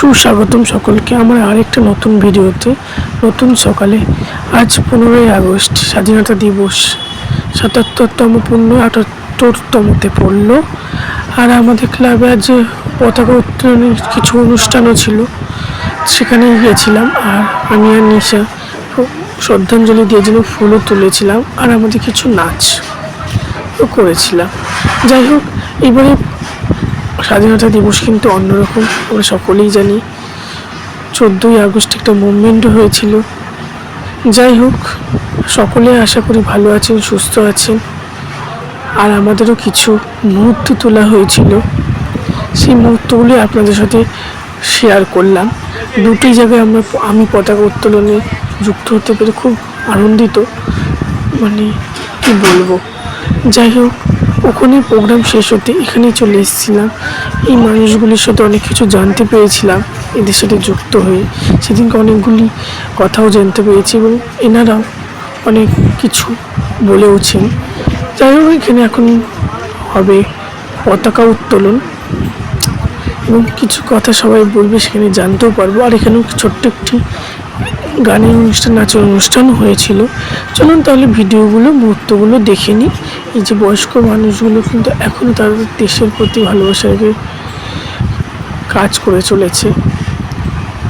সুস্বাগতম সকলকে আমার আরেকটা নতুন ভিডিওতে। নতুন সকালে, আজ পনেরোই আগস্ট, স্বাধীনতা দিবস। সাতাত্তরতম পূর্ণ, আটাত্তরতমতে পড়ল। আর আমাদের ক্লাবে আজ পতাকা উত্তোলনের কিছু অনুষ্ঠানও ছিল। সেখানে গিয়েছিলাম আর আমি আর নিশা শ্রদ্ধাঞ্জলি দিয়ে যেন ফুলও তুলেছিলাম আর আমাদের কিছু নাচ করেছিলাম। যাই হোক, এবারে স্বাধীনতা দিবস কিন্তু অন্যরকম, আমরা সকলেই জানি। চোদ্দোই আগস্ট একটা মুভমেন্ট হয়েছিল। যাই হোক, সকলে আশা করি ভালো আছেন, সুস্থ আছেন। আর আমাদেরও কিছু মুহূর্ত তোলা হয়েছিল। সেই মুহূর্তগুলি আপনাদের সাথে শেয়ার করলাম। দুটি জায়গায় আমরা, আমি পতাকা উত্তোলনে যুক্ত হতে পেরে খুব আনন্দিত। মানে কি বলব? যাই হোক ওখানে প্রোগ্রাম শেষ হতে এখানে চলে এসেছিলাম। এই মানুষগুলির সাথে অনেক কিছু জানতে পেরেছিলাম, এদের সাথে যুক্ত হয়ে। সেদিনকে অনেকগুলি কথাও জানতে পেরেছি এবং এনারাও অনেক কিছু বলেওছেন। যাই হোক, এখানে এখন হবে পতাকা উত্তোলন এবং কিছু কথা সবাই বলবে, সেখানে জানতেও পারব। আর এখানেও ছোট্ট একটি গানের অনুষ্ঠান, নাচের অনুষ্ঠানও হয়েছিল। চলুন তাহলে ভিডিওগুলো, মুহূর্তগুলো দেখে নিই। এই যে বয়স্ক মানুষগুলো কিন্তু এখনও তাদের দেশের প্রতি ভালোবাসা রেখে কাজ করে চলেছে।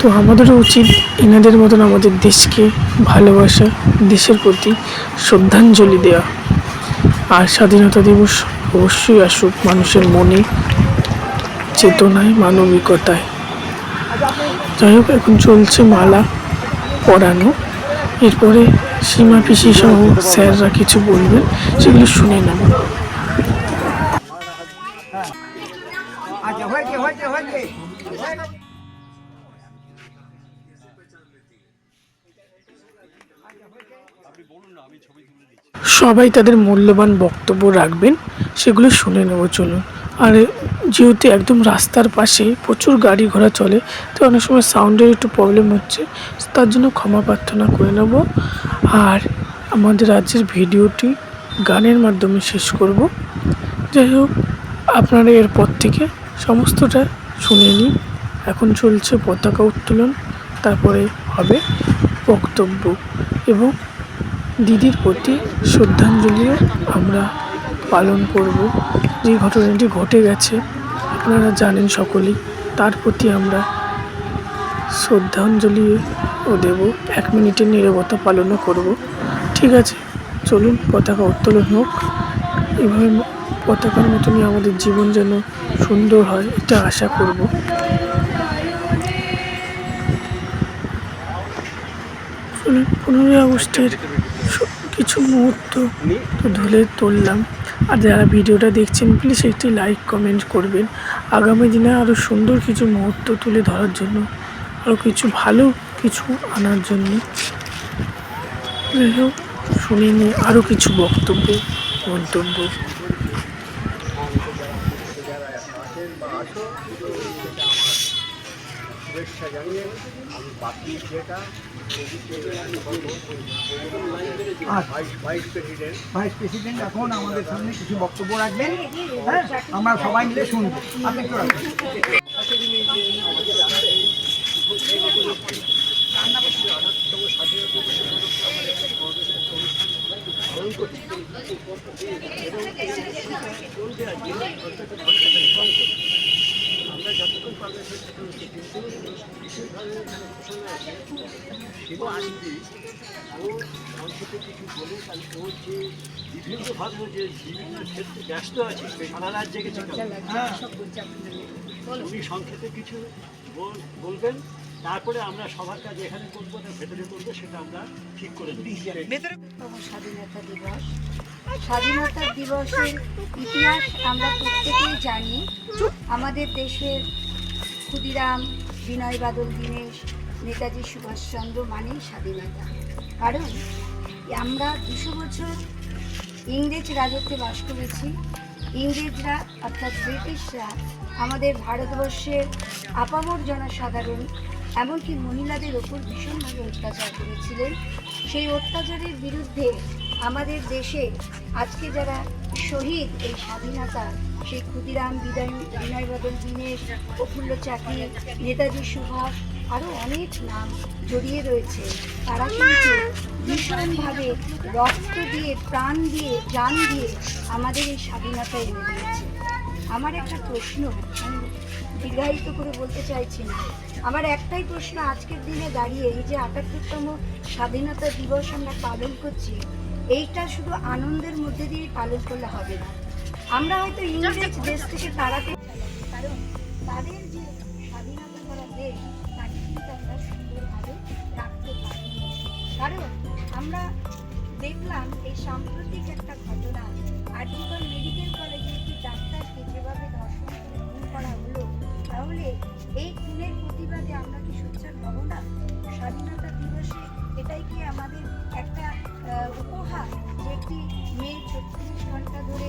তো আমাদেরও উচিত এনাদের মতন আমাদের দেশকে ভালোবাসা, দেশের প্রতি শ্রদ্ধাঞ্জলি দেওয়া আর স্বাধীনতা দিবস অবশ্যই আসুক মানুষের মনে চেতনায়, মানবিকতায়। যাই হোক, এখন চলছে মালা পরানো। এরপরে সীমা পিসি সহ স্যাররা কিছু বলবেন সেগুলো শুনে নেব। আচ্ছা সবাই তাদের মূল্যবান বক্তব্য রাখবেন সেগুলো শুনে নেব চলুন। আর যেহেতু একদম রাস্তার পাশে প্রচুর গাড়ি ঘোড়া চলে, তো অনেক সময় সাউন্ডের একটু প্রবলেম হচ্ছে তার জন্য ক্ষমা প্রার্থনা করে নেব। আর আমাদের রাজ্যের ভিডিওটি গানের মাধ্যমে শেষ করব। যাই হোক, আপনারা এরপর থেকে সমস্তটা শুনে নিন। এখন চলছে পতাকা উত্তোলন, তারপরে হবে বক্তব্য এবং দিদির প্রতি শ্রদ্ধাঞ্জলিও আমরা পালন করব। যে ঘটনাটি ঘটে গেছে, আপনারা জানেন সকলেই। তার প্রতি আমরা শ্রদ্ধাঞ্জলিও দেব। এক মিনিটের নীরবতা পালনও করব। ঠিক আছে, চলুন, পতাকা উত্তোলন হোক। এভাবে পতাকার মতনই আমাদের জীবন যেন সুন্দর হয়, এটা আশা করব। পনেরোই আগস্টের কিছু মুহূর্ত ধুলে তুললাম। আর যারা ভিডিওটা দেখছেন প্লিজ একটি লাইক কমেন্ট করবেন। আগামী দিনে আরও সুন্দর কিছু মুহূর্ত তুলে ধরার জন্য আরও কিছু ভালো কিছু আনার জন্য। শুনে নিয়ে আরও কিছু বক্তব্য, মন্তব্য। শুভেচ্ছা জানিয়ে আমি বাকি যেটা ভাইস প্রেসিডেন্ট ভাইস প্রেসিডেন্ট এখন আমাদের সামনে কিছু বক্তব্য রাখবেন। হ্যাঁ আমরা সবাই মিলে শুনব। আপনি একটু রাখবেন আমরা যতক্ষণ পারবে সেটা হচ্ছে কিন্তু বিশেষভাবে এখানে ঘোষণা আছে সেটা আসবে ও যে বিভিন্ন যে ক্ষেত্রে ব্যস্ত আছে উনি সংক্ষেপে কিছু বলবেন তারপরে আমরা সবার কাজ এখানে করব ভেতরে করব সেটা আমরা ঠিক করে স্বাধীনতা দিবস। স্বাধীনতা দিবসের ইতিহাস আমরা প্রত্যেকেই জানি। আমাদের দেশের ক্ষুদিরাম, বিনয় বাদল, দীনেশ নেতাজি সুভাষচন্দ্র মানেই স্বাধীনতা। কারণ আমরা দুশো বছর ইংরেজ রাজত্বে বাস করেছি। ইংরেজরা অর্থাৎ ব্রিটিশরা আমাদের ভারতবর্ষের আপামর জনসাধারণ এমনকি মহিলাদের ওপর ভীষণভাবে অত্যাচার করেছিলেন। সেই অত্যাচারের বিরুদ্ধে আমাদের দেশে আজকে যারা শহীদ এই স্বাধীনতা, সেই ক্ষুদিরাম বিদায় বিনয় বদল দীনেশ প্রফুল্ল চাকরি, নেতাজি সুভাষ আরও অনেক নাম জড়িয়ে রয়েছে। তারা কিন্তু ভীষণভাবে রক্ত দিয়ে, প্রাণ দিয়ে জান দিয়ে আমাদের এই স্বাধীনতা এনে দিয়েছে। আমার একটা প্রশ্ন, আমি দীর্ঘায়িত করে বলতে চাইছি না। আমার একটাই প্রশ্ন আজকের দিনে দাঁড়িয়ে, এই যে আটাত্তরতম স্বাধীনতা দিবস আমরা পালন করছি, এইটা শুধু আনন্দের মধ্যে দিয়ে পালন করলে হবে না। আমরা হয়তো ইংরেজ দেশ থেকে তাড়াতে কারণ তাদের যে স্বাধীনতা করা দেশ কারণ আমরা দেখলাম এই সাম্প্রতিক একটা ঘটনা আর্জিকল মেডিকেল কলেজে একটি ডাক্তারকে যেভাবে ধর্ষণ করা হলো, তাহলে এই খুনের প্রতিবাদে আমরা কি সোচ্চার হব না? স্বাধীনতা দিবসে এটাই কি আমাদের একটা উপহার যে একটি মেয়ে ছত্রিশ ঘণ্টা ধরে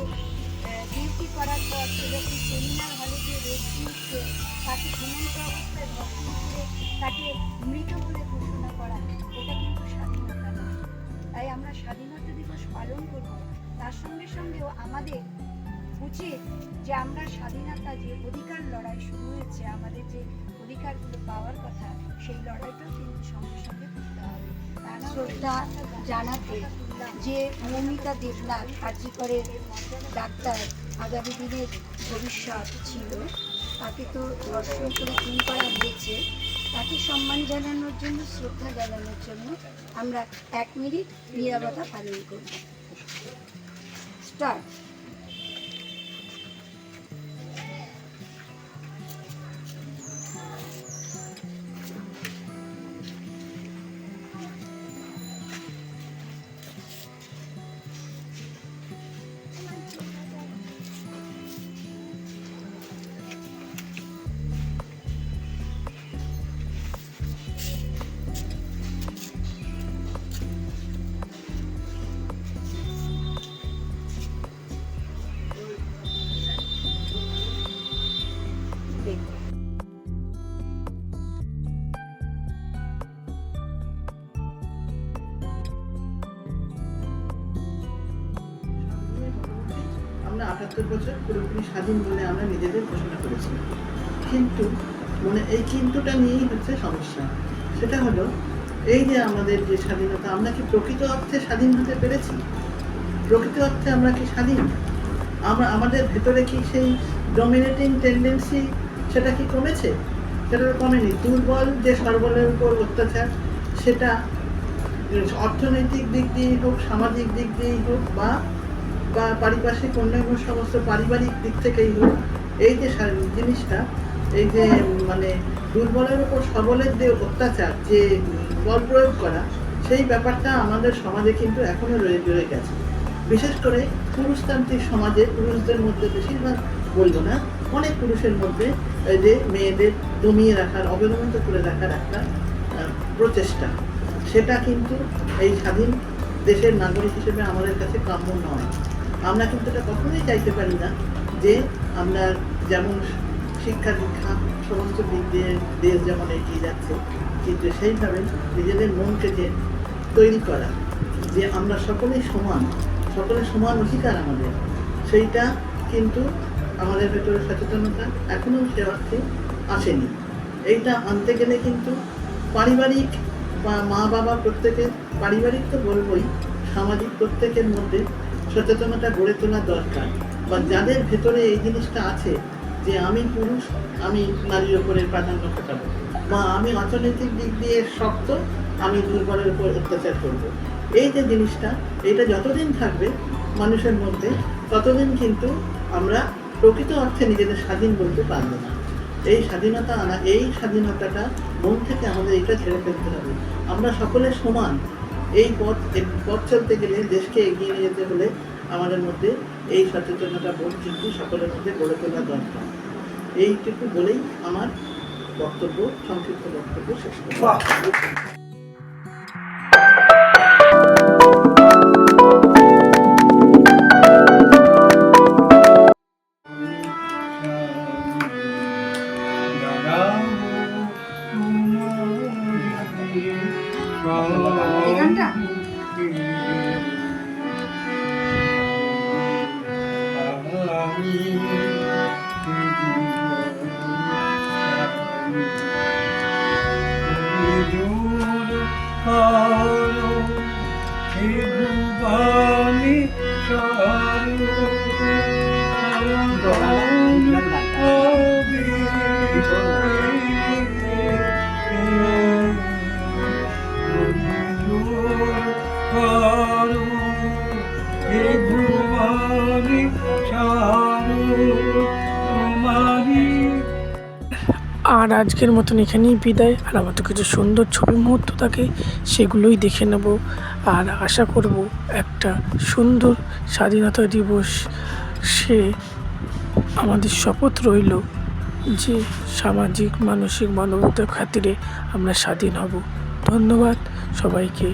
ডিউটি করার পর সে যখন সেমিনার হলে যে রেস্ট নিচ্ছে, তাকে ঘুমন্ত অবস্থায় ধর্ষণ তাকে মৃত বলে আমরা স্বাধীনতা দিবস পালন করব তার সঙ্গে সঙ্গেও আমাদের উচিত যে আমরা স্বাধীনতা যে অধিকার লড়াই শুরু হয়েছে আমাদের যে অধিকারগুলো পাওয়ার কথা সেই লড়াইটাও কিন্তু সঙ্গে সঙ্গে করতে হবে। শ্রদ্ধা জানাতে যে মৌমিতা দেবনাথ কার্যকরের ডাক্তার আগামী দিনের ভবিষ্যৎ ছিল তাকে তো ধর্ষণ করে খুন করা হয়েছে। তাকে সম্মান জানানোর জন্য শ্রদ্ধা জানানোর জন্য আমরা এক মিনিট নিরাপত্তা পালন করি স্টার্ট। বছর পুরোপুরি স্বাধীন বলে আমরা নিজেদের ঘোষণা করেছি। কিন্তু মানে এই কিন্তুটা নিয়েই হচ্ছে সমস্যা। সেটা হলো, এই যে আমাদের যে স্বাধীনতা, আমরা কি প্রকৃত অর্থে স্বাধীন হতে পেরেছি? প্রকৃত অর্থে আমরা কি স্বাধীন? আমরা, আমাদের ভেতরে কি সেই ডমিনেটিং টেন্ডেন্সি সেটা কি কমেছে? সেটা কমেনি। দুর্বল যে সর্বলের উপর অত্যাচার, সেটা অর্থনৈতিক দিক দিয়েই হোক, সামাজিক দিক দিয়েই হোক, বা বা পারিপার্শ্বিক অন্যান্য সমস্ত পারিবারিক দিক থেকেই হোক, এই যে জিনিসটা, এই যে মানে দুর্বলের উপর সবলের যে অত্যাচার, যে বল প্রয়োগ করা, সেই ব্যাপারটা আমাদের সমাজে কিন্তু এখনও রয়ে রয়ে গেছে। বিশেষ করে পুরুষতান্ত্রিক সমাজে পুরুষদের মধ্যে বেশিরভাগ বলব না, অনেক পুরুষের মধ্যে এই যে মেয়েদের দমিয়ে রাখার অবলম্বিত করে রাখার একটা প্রচেষ্টা। সেটা কিন্তু এই স্বাধীন দেশের নাগরিক হিসেবে আমাদের কাছে কাম্য নয়। আমরা কিন্তু এটা কখনোই চাইতে পারি না যে আমরা যেমন শিক্ষা দীক্ষা সমস্ত দিক দিয়ে দেশ যেমন এগিয়ে যাচ্ছে, কিন্তু সেইভাবে নিজেদের মনকে যে তৈরি করা, যে আমরা সকলেই সমান, সকলের সমান অধিকার আমাদের, সেইটা কিন্তু আমাদের ভেতরে সচেতনতা এখনও সে অর্থে আসেনি। এইটা আনতে গেলে কিন্তু পারিবারিক বা মা বাবা প্রত্যেকের, পারিবারিক তো বলবই, সামাজিক প্রত্যেকের মধ্যে সচেতনতা গড়ে তোলা দরকার। বা যাদের ভেতরে এই জিনিসটা আছে, যে আমি পুরুষ, আমি নারীর ওপরে প্রাধান্য ঘটাবো বা আমি অর্থনৈতিক দিক দিয়ে শক্ত, আমি দুর্বলের উপর অত্যাচার করব। এই যে জিনিসটা, এটা যতদিন থাকবে মানুষের মধ্যে, ততদিন কিন্তু আমরা প্রকৃত অর্থে নিজেদের স্বাধীন বলতে পারব না। এই স্বাধীনতা আনা, এই স্বাধীনতাটা মন থেকে আমাদের এটা ছেড়ে ফেলতে হবে। আমরা সকলে সমান এই পথ পথ চলতে গেলে দেশকে এগিয়ে নিয়ে যেতে হলে আমাদের মধ্যে এই সচেতনতা, বোধ কিন্তু সকলের মধ্যে গড়ে তোলা দরকার। এইটুকু বলেই আমার বক্তব্য, সংক্ষিপ্ত বক্তব্য শেষ করব আর আজকের মতন এখানেই বিদায়। আর আমাদের কিছু সুন্দর ছবি মুহূর্ত থাকে, সেগুলোই দেখে নেব। আর আশা করব একটা সুন্দর স্বাধীনতা দিবস সে আমাদের শপথ রইল যে সামাজিক মানসিক মানবতার খাতিরে আমরা স্বাধীন হব। ধন্যবাদ সবাইকে।